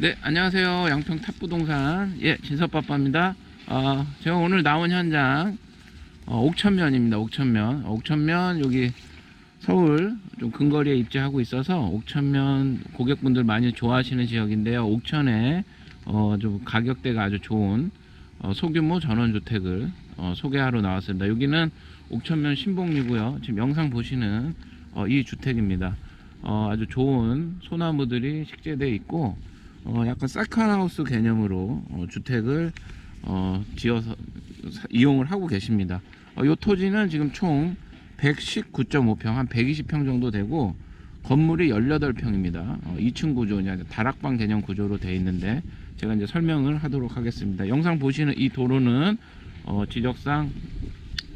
네, 안녕하세요. 양평 탑부동산 예, 진섭빠빠입니다. 어, 제가 오늘 나온 현장 어, 옥천면입니다. 옥천면. 어, 옥천면 여기 서울 좀 근거리에 입지하고 있어서 옥천면 고객분들 많이 좋아하시는 지역인데요. 옥천에 어, 좀 가격대가 아주 좋은 어, 소규모 전원주택을 어, 소개하러 나왔습니다. 여기는 옥천면 신봉리고요. 지금 영상 보시는 어, 이 주택입니다. 어, 아주 좋은 소나무들이 식재되어 있고 어, 약간 사카하우스 개념으로 어, 주택을 어, 지어서 사- 이용을 하고 계십니다. 어, 이 토지는 지금 총 119.5평, 한 120평 정도 되고 건물이 18평입니다. 어, 2층 구조, 다락방 개념 구조로 되어 있는데 제가 이제 설명을 하도록 하겠습니다. 영상 보시는 이 도로는 어, 지적상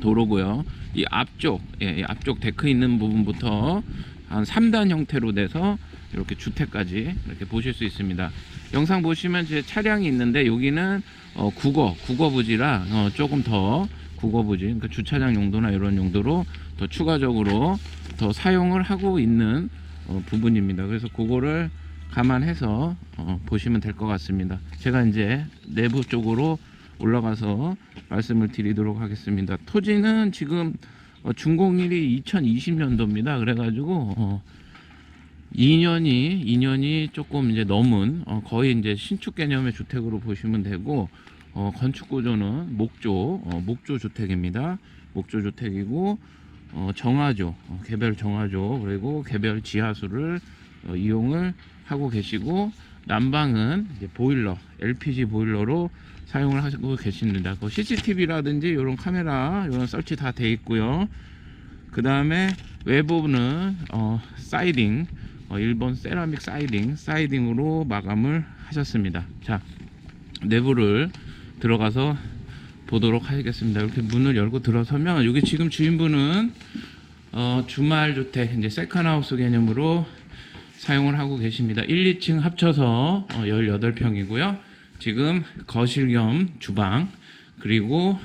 도로고요. 이 앞쪽, 예, 이 앞쪽 데크 있는 부분부터 한 3단 형태로 돼서 이렇게 주택까지 이렇게 보실 수 있습니다. 영상 보시면 제 차량이 있는데 여기는 어, 국어, 국어 부지라 어, 조금 더 국어 부지, 그러니까 주차장 용도나 이런 용도로 더 추가적으로 더 사용을 하고 있는 어, 부분입니다. 그래서 그거를 감안해서 어, 보시면 될 것 같습니다. 제가 이제 내부 쪽으로 올라가서 말씀을 드리도록 하겠습니다. 토지는 지금 어, 준공일이 2020년도입니다. 그래가지고 어, 2년이 2년이 조금 이제 넘은 어, 거의 이제 신축 개념의 주택으로 보시면 되고 어, 건축 구조는 목조 어, 목조 주택입니다. 목조 주택이고 어, 정화조 어, 개별 정화조 그리고 개별 지하수를 어, 이용을 하고 계시고 난방은 보일러 LPG 보일러로 사용을 하고 계십니다. 그 CCTV라든지 이런 카메라 이런 설치 다 돼 있고요. 그 다음에 외부는 어, 사이딩 어, 일본 세라믹 사이딩 사이딩으로 마감을 하셨습니다. 자 내부를 들어가서 보도록 하겠습니다. 이렇게 문을 열고 들어서면 여기 지금 주인분은 어, 주말 주택 이제 세컨하우스 개념으로 사용을 하고 계십니다. 1, 2층 합쳐서 어, 18평이고요. 지금 거실 겸 주방 그리고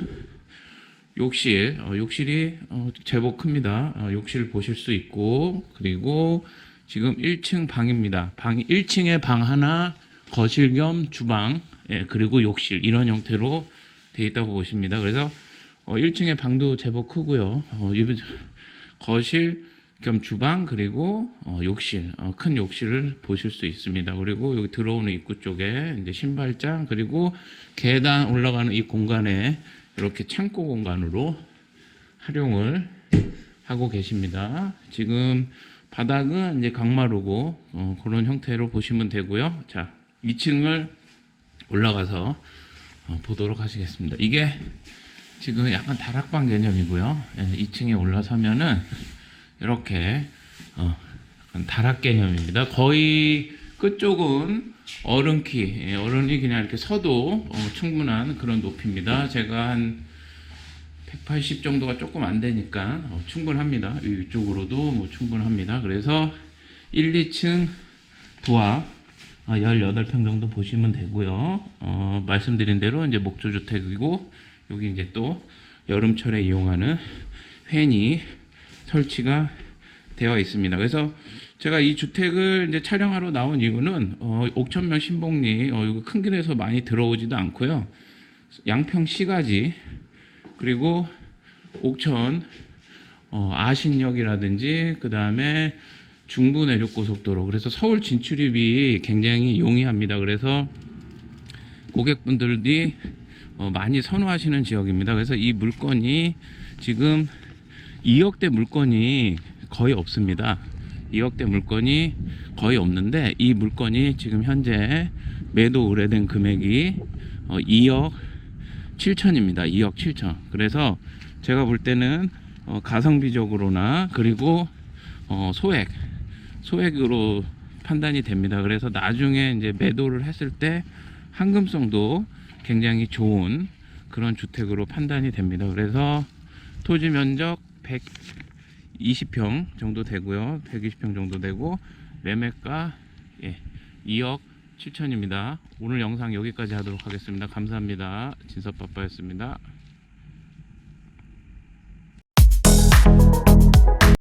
욕실 어, 욕실이 어, 제법 큽니다. 어, 욕실 보실 수 있고 그리고 지금 1층 방입니다. 방 1층에 방 하나 거실 겸 주방 예, 그리고 욕실 이런 형태로 되어 있다고 보십니다. 그래서 어, 1층에 방도 제법 크고요. 어, 이 거실 겸 주방 그리고 어, 욕실 어, 큰 욕실을 보실 수 있습니다. 그리고 여기 들어오는 입구 쪽에 이제 신발장 그리고 계단 올라가는 이 공간에 이렇게 창고 공간으로 활용을 하고 계십니다. 지금 바닥은 이제 강마루고 어, 그런 형태로 보시면 되고요. 자, 2층을 올라가서 어, 보도록 하시겠습니다. 이게 지금 약간 다락방 개념이고요. 예, 2층에 올라서면은 이렇게 어, 다락 개념입니다. 거의 끝쪽은 어른키, 예, 어른이 그냥 이렇게 서도 어, 충분한 그런 높이입니다. 제가 한 180 정도가 조금 안 되니까 어, 충분합니다. 이쪽으로도 뭐 충분합니다. 그래서 1, 2층 부합 어, 18평 정도 보시면 되고요. 어, 말씀드린 대로 이제 목조 주택이고 여기 이제 또 여름철에 이용하는 팬이 설치가 되어 있습니다. 그래서 제가 이 주택을 이제 촬영하러 나온 이유는 어, 옥천면 신봉리 어, 큰 길에서 많이 들어오지도 않고요. 양평 시가지 그리고 옥천 어, 아신역이라든지 그 다음에 중부 내륙 고속도로 그래서 서울 진출입이 굉장히 용이합니다. 그래서 고객분들이 어, 많이 선호하시는 지역입니다. 그래서 이 물건이 지금 2억대 물건이 거의 없습니다. 2억대 물건이 거의 없는데 이 물건이 지금 현재 매도 의뢰된 금액이 어, 2억 7천입니다. 2억 7천. 그래서 제가 볼 때는 어, 가성비적으로나 그리고 어, 소액 소액으로 판단이 됩니다. 그래서 나중에 이제 매도를 했을 때 황금성도 굉장히 좋은 그런 주택으로 판단이 됩니다. 그래서 토지 면적 120평 정도 되고요. 120평 정도 되고 매매가 예, 2억 추천입니다. 오늘 영상 여기까지 하도록 하겠습니다. 감사합니다. 진섭빠빠였습니다.